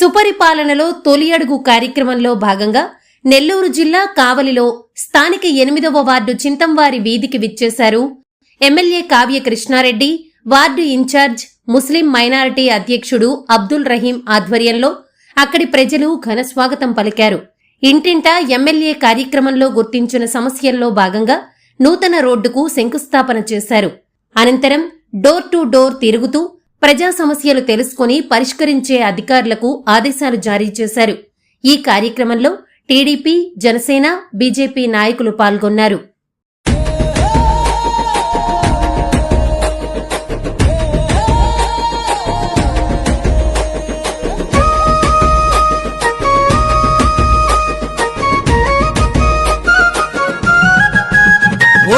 సుపరిపాలనలో తొలి అడుగు కార్యక్రమంలో భాగంగా నెల్లూరు జిల్లా కావలిలో స్థానిక ఎనిమిదవ వార్డు చింతంవారి వీధికి విచ్చేశారు MLA Kavya Krishna Reddy ward incharge Muslim minority అధ్యక్షుడు అబ్దుల్ రహీం ఆధ్వర్యంలో అక్కడి ప్రజలు ఘనస్వాగతం పలికారు. ఇంటింటా ఎమ్మెల్యే కార్యక్రమంలో గుర్తించిన సమస్యల్లో భాగంగా నూతన రోడ్డుకు శంకుస్థాపన చేశారు. అనంతరం డోర్ టు డోర్ తిరుగుతూ ప్రజా సమస్యలు తెలుసుకుని పరిష్కరించే అధికారులకు ఆదేశాలు జారీ చేశారు. ఈ కార్యక్రమంలో టీడీపీ జనసేన బీజేపీ నాయకులు పాల్గొన్నారు.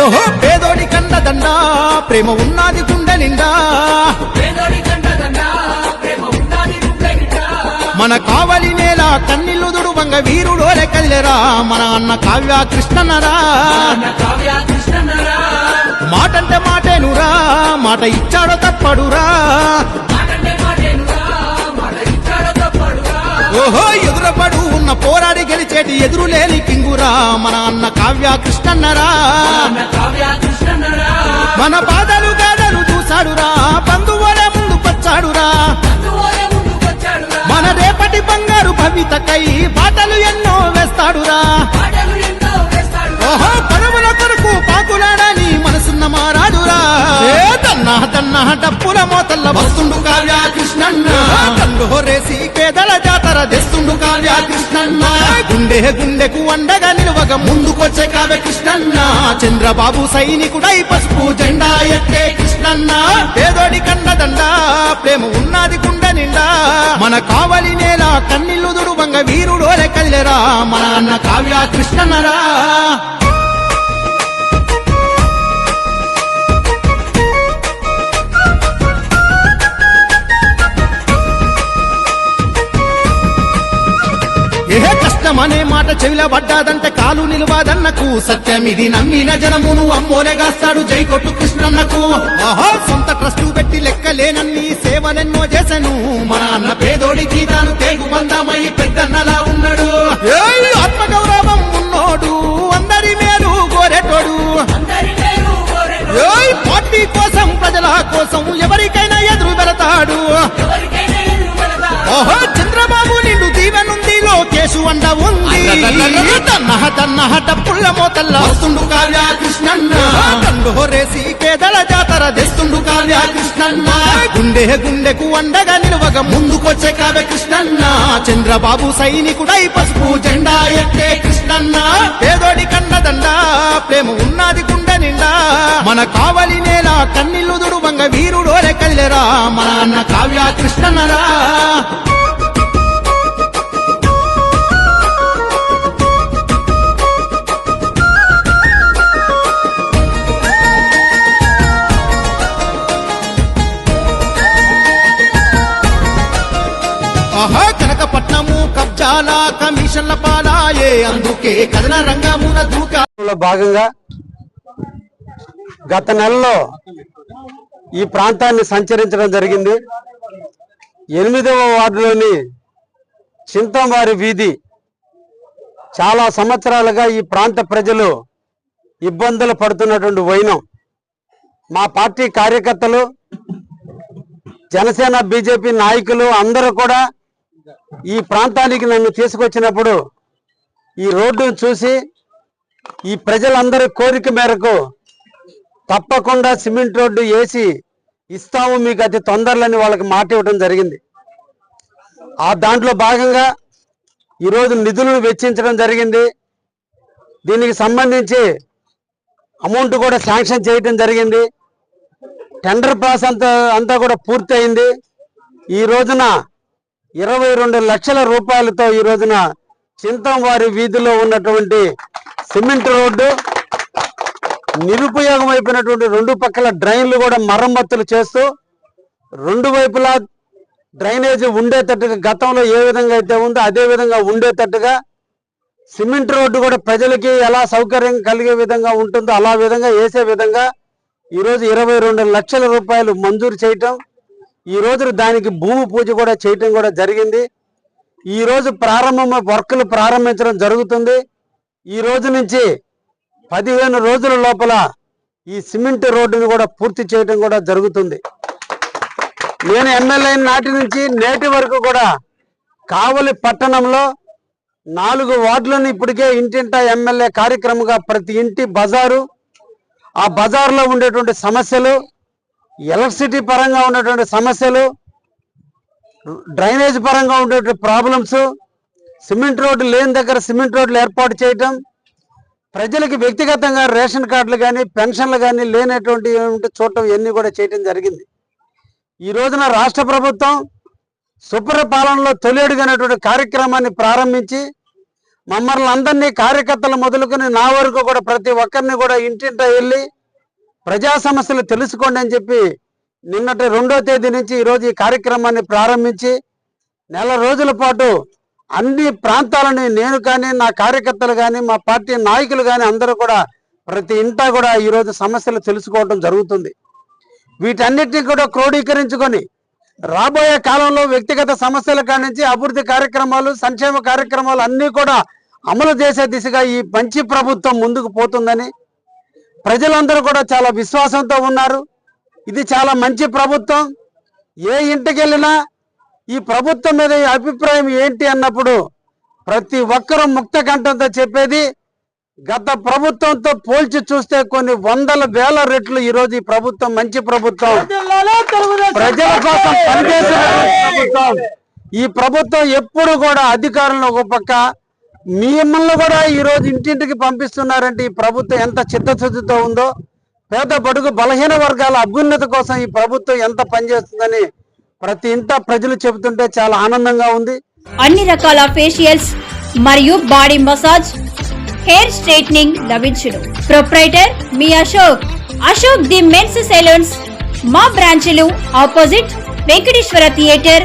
ఓహో పేదోడి ప్రేమ ఉన్నది నిండా. మన కావలి నేల కన్నిల్లు దుడుబంగ వీరుడోలే కదిలేరా మన అన్న కావ్య కృష్ణనరా మాటంటే మాటేనురా మాట ఇచ్చాడో తప్పడురా. ఓహో ఎదురపడు ఉన్న పోరాడి గెలిచేటి ఎదురులేని కింగురా. మన అన్న కావ్య కృష్ణన్నరా. మన బాధలు వచ్చాడురా బంధువుల ముందు వచ్చాడురా. మన రేపటి బంగారు భవితకై బాటలు ఎన్నో వేస్తాడురా. గుండె గుండెకు అండగా నిలవగా ముందుకొచ్చే కావే కృష్ణన్న. చంద్రబాబు సైనికుడై పసుపు జెండా ఎత్తే కృష్ణన్న. పేదోడి కండదండ ప్రేమ ఉన్నది గుండె నిండా. మన కావలి నేల కన్నిల్లు దుడువంగ వీరుడోలే కదిలేరా మన అన్న కావ్య కృష్ణన్నరా. ఏ అనే మాట చెవిల పడ్డాదంటే కాలు నిలవాదన్నకు సత్యమిది నమ్మిన జనమును అమ్మోలేగాస్తాడు జై కొట్టు కృష్ణన్నకు. ఆహా సొంత ట్రస్టు పెట్టి లెక్కలేనన్ని సేవలెన్నో చేశాను మన అన్న పేదోడికి తాను తేగు బంధమై పెద్దన్నలావు. తన్నహ డప్పుళ్ళ మోతల్ల. వస్తుండు కావ్య కృష్ణన్న కండు హొరేసి పేదల జాతర తెస్తుండు కావ్య కృష్ణన్న గుండె గుండెకు అండగా నిలవగ ముందుకొచ్చే కావ్య కృష్ణన్న చంద్రబాబు సైనికుడై పసుపు జెండా ఎత్తే కృష్ణన్న. పేదోడి కన్నదండ ప్రేమ ఉన్నది గుండె నిండా. మన కావలి నేల కన్నిల్లు దుడువంగ వీరుడోలే కదిలేరా మన అన్న కావ్య కృష్ణన్నరా ఆహా కనకపట్నము కబ్జాల కమిషన్ల పాలాయే. అందుకే కథన రంగమున దూకా భాగంగా గత నెలలో ఈ ప్రాంతాన్ని సంచరించడం జరిగింది. ఎనిమిదవ వార్డులోని చింతంవారి వీధి చాలా సంవత్సరాలుగా ఈ ప్రాంత ప్రజలు ఇబ్బందులు పడుతున్నటువంటి వైనం. మా పార్టీ కార్యకర్తలు జనసేన బీజేపీ నాయకులు అందరూ కూడా ఈ ప్రాంతానికి నన్ను తీసుకొచ్చినప్పుడు ఈ రోడ్డును చూసి ఈ ప్రజలందరి కోరిక మేరకు తప్పకుండా సిమెంట్ రోడ్డు వేసి ఇస్తాము మీకు అతి తొందరలని వాళ్ళకి మాట ఇవ్వడం జరిగింది. ఆ దాంట్లో భాగంగా ఈరోజు నిధులను వెచ్చించడం జరిగింది. దీనికి సంబంధించి అమౌంట్ కూడా శాంక్షన్ చేయడం జరిగింది. టెండర్ ప్రాసెస్ అంతా అంతా కూడా పూర్తయింది. ఈ రోజున ఇరవై రెండు లక్షల రూపాయలతో ఈ రోజున చింతంవారి వీధిలో ఉన్నటువంటి సిమెంట్ రోడ్డు నిరుపయోగం అయిపోయినటువంటి రెండు పక్కల డ్రైన్లు కూడా మరమ్మతులు చేస్తూ రెండు వైపులా డ్రైనేజ్ ఉండేటట్టుగా గతంలో ఏ విధంగా అయితే ఉందో అదే విధంగా ఉండేటట్టుగా సిమెంట్ రోడ్డు కూడా ప్రజలకి ఎలా సౌకర్యం కలిగే విధంగా ఉంటుందో అలా విధంగా వేసే విధంగా ఈరోజు ఇరవై రెండు లక్షల రూపాయలు మంజూరు చేయటం ఈ రోజు దానికి భూమి పూజ కూడా చేయటం కూడా జరిగింది. ఈ రోజు ప్రారంభం వర్కులు ప్రారంభించడం జరుగుతుంది. ఈ రోజు నుంచి పదిహేను రోజుల లోపల ఈ సిమెంట్ రోడ్డును కూడా పూర్తి చేయడం కూడా జరుగుతుంది. నేను ఎమ్మెల్యే నాటి నుంచి నేటి వరకు కూడా కావలి పట్టణంలో నాలుగు వార్డులను ఇప్పటికే ఇంటింటా ఎమ్మెల్యే కార్యక్రమంగా ప్రతి ఇంటి బజారు ఆ బజార్లో ఉండేటువంటి సమస్యలు ఎలక్ట్రిసిటీ పరంగా ఉన్నటువంటి సమస్యలు డ్రైనేజ్ పరంగా ఉండేటువంటి ప్రాబ్లమ్స్ సిమెంట్ రోడ్డు లేని దగ్గర సిమెంట్ రోడ్లు ఏర్పాటు చేయటం ప్రజలకి వ్యక్తిగతంగా రేషన్ కార్డులు కానీ పెన్షన్లు కానీ లేనటువంటి ఏమిటి చూడటం ఇవన్నీ కూడా చేయటం జరిగింది. ఈ రోజున రాష్ట్ర ప్రభుత్వం సుపరిపాలనలో తొలియడుగనేటువంటి కార్యక్రమాన్ని ప్రారంభించి మమ్మల్ని అందరినీ కార్యకర్తలు మొదలుకొని నా వరకు కూడా ప్రతి ఒక్కరిని కూడా ఇంటింట వెళ్ళి ప్రజా సమస్యలు తెలుసుకోండి అని చెప్పి నిన్నటి రెండో తేదీ నుంచి ఈరోజు ఈ కార్యక్రమాన్ని ప్రారంభించి నెల రోజుల పాటు అన్ని ప్రాంతాలని నేను కానీ నా కార్యకర్తలు కానీ మా పార్టీ నాయకులు కానీ అందరూ కూడా ప్రతి ఇంటా కూడా ఈరోజు సమస్యలు తెలుసుకోవడం జరుగుతుంది. వీటన్నిటిని కూడా క్రోడీకరించుకొని రాబోయే కాలంలో వ్యక్తిగత సమస్యల కానించి అభివృద్ధి కార్యక్రమాలు సంక్షేమ కార్యక్రమాలు అన్నీ కూడా అమలు చేసే దిశగా ఈ మంచి ప్రభుత్వం ముందుకు పోతుందని ప్రజలందరూ కూడా చాలా విశ్వాసంతో ఉన్నారు. ఇది చాలా మంచి ప్రభుత్వం. ఏ ఇంటికి వెళ్ళినా ఈ ప్రభుత్వం మీద అభిప్రాయం ఏంటి అన్నప్పుడు ప్రతి ఒక్కరూ ముక్త కంఠంతో చెప్పేది గత ప్రభుత్వంతో పోల్చి చూస్తే కొన్ని వందల వేల రెట్లు ఈరోజు ఈ ప్రభుత్వం మంచి ప్రభుత్వం. ప్రజల కోసం పనిచేసే ప్రభుత్వం. ఈ ప్రభుత్వం ఎప్పుడు కూడా అధికారంలో ఒక పక్క మిమ్మల్ని కూడా ఈరోజు ఇంటింటికి పంపిస్తున్నారంటే ఈ ప్రభుత్వం ఎంత చిత్తశుద్ధితో ఉందో పేద బడుగు బలహీన వర్గాల అభ్యున్నతి కోసం ఈ ప్రభుత్వం ఎంత పనిచేస్తుందని ప్రతి ఇంట ప్రజలు చెబుతుంటే చాలా ఆనందంగా ఉంది. అన్ని రకాల ఫేషియల్స్ మరియు బాడీ మసాజ్ హెయిర్ స్ట్రైట్నింగ్ లభించును. Proprietor me Ashok. Ashok the men's salons. మా బ్రాంచ్లు opposite Venkateswara theatre.